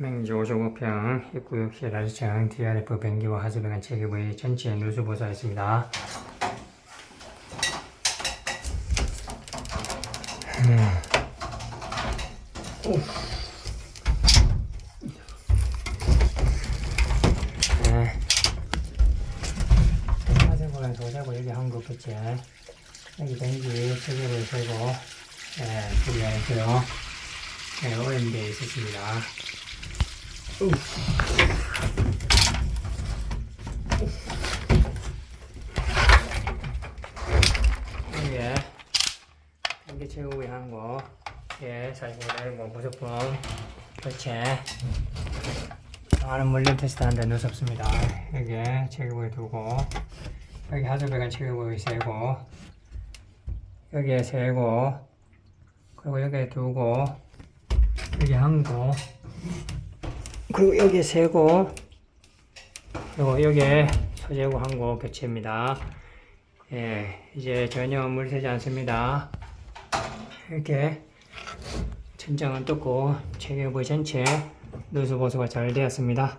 맹지 55평 입구역실 라지창 DRF 변기와 하수배관 체계부의 전체 누수 보수하였습니다. 네. 하수배관 도자고 여기 한거 그치? 여기 변기 체계부에 세고 네, 분리하였고요. 네, 오염되어 있었습니다. 이게 이게 최고의 한 거. 예, 사실은 뭐 무조건 교체. 많은 물림 테스트 하는데 무섭습니다. 여기 체계부에 두고 여기 하수배관 체계부에 세고 여기에 세고 그리고 여기에 두고 여기 한 거. 그리고 여기에 세고 그리고 여기에 소재고 한 거 교체입니다. 예, 이제 전혀 물 새지 않습니다. 이렇게 천장은 뚫고 체계부 전체 누수 보수가 잘 되었습니다.